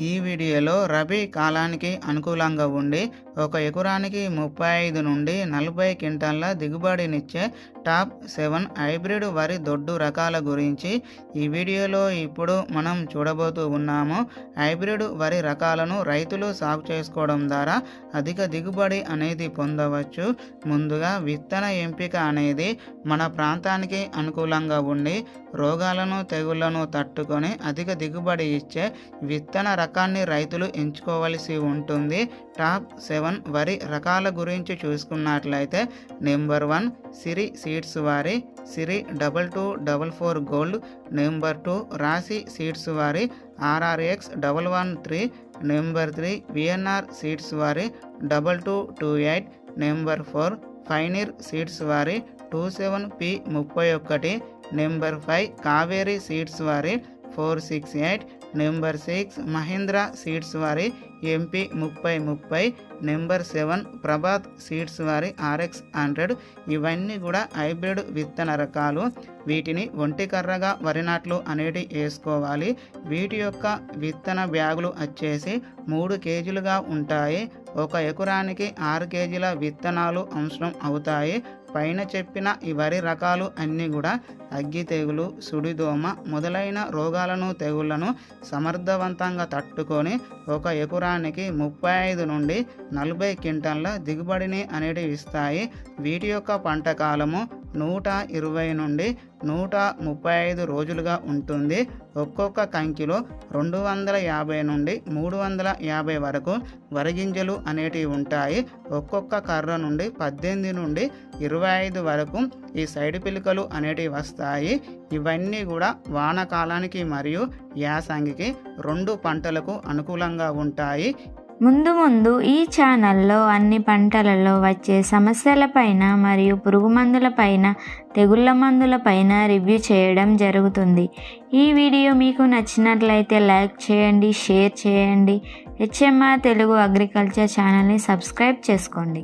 ఈ వీడియోలో రబీ కాలానికి అనుకూలంగా ఉండి ఒక ఎకరానికి ముప్పై ఐదు నుండి నలభై క్వింటాల దిగుబడినిచ్చే టాప్ సెవెన్ హైబ్రిడ్ వరి దొడ్డు రకాల గురించి ఈ వీడియోలో ఇప్పుడు మనం చూడబోతూ ఉన్నాము. హైబ్రిడ్ వరి రకాలను రైతులు సాగు చేసుకోవడం ద్వారా అధిక దిగుబడి అనేది పొందవచ్చు. ముందుగా విత్తన ఎంపిక అనేది మన ప్రాంతానికి అనుకూలంగా ఉండి రోగాలను తెగుళ్ళను తట్టుకొని అధిక దిగుబడి ఇచ్చే విత్తన రకాన్ని రైతులు ఎంచుకోవలసి ఉంటుంది. టాప్ సెవెన్ వరి రకాల గురించి చూసుకున్నట్లయితే నెంబర్ వన్ సిరి సీడ్స్ వారి Siri double two double four gold number two Rasi seeds వారి RRX double one three number three VNR seeds వారి double two two eight number four Pioneer seeds వారి two seven P ముప్పై ఒకటి number five Kaveri seeds వారి four six eight number six Mahendra seeds వారి MP ముప్పై ముప్పై number seven Prabhat seeds వారి RX hundred. ఇవన్నీ కూడా హైబ్రిడ్ విత్తన రకాలు. వీటిని ఒంటికర్రగా వరి నాట్లు అనేటి వేసుకోవాలి. వీటి యొక్క విత్తన బ్యాగులు వచ్చేసి మూడు కేజీలుగా ఉంటాయి. ఒక ఎకరానికి ఆరు కేజీల విత్తనాలు అవసరం అవుతాయి. పైన చెప్పిన ఈ వరి రకాలు అన్నీ కూడా అగ్గి తెగులు సుడిదోమ మొదలైన రోగాలను తెగుళ్ళను సమర్థవంతంగా తట్టుకొని ఒక ఎకరానికి ముప్పై ఐదు నుండి నలభై క్వింటన్ల దిగుబడిని అనేటివి ఇస్తాయి. వీటి యొక్క పంట కాలము నూట ఇరవై నుండి నూట ముప్పై ఐదు రోజులుగా ఉంటుంది. ఒక్కొక్క కంకిలో రెండు వందల యాభై నుండి మూడు వందల యాభై వరకు వరిగింజలు అనేటివి ఉంటాయి. ఒక్కొక్క కర్ర నుండి పద్దెనిమిది నుండి ఇరవై ఐదు వరకు ఈ సైడ్ పిలుకలు అనేటివి వస్తాయి. ఇవన్నీ కూడా వానకాలానికి మరియు యాసంగికి రెండు పంటలకు అనుకూలంగా ఉంటాయి. ముందు ముందు ఈ ఛానల్లో అన్ని పంటలలో వచ్చే సమస్యలపైన మరియు పురుగు మందులపైన తెగుళ్ళ మందులపైన రివ్యూ చేయడం జరుగుతుంది. ఈ వీడియో మీకు నచ్చినట్లయితే లైక్ చేయండి షేర్ చేయండి. హెచ్ఎంఆర్ తెలుగు అగ్రికల్చర్ ఛానల్ని సబ్స్క్రైబ్ చేసుకోండి.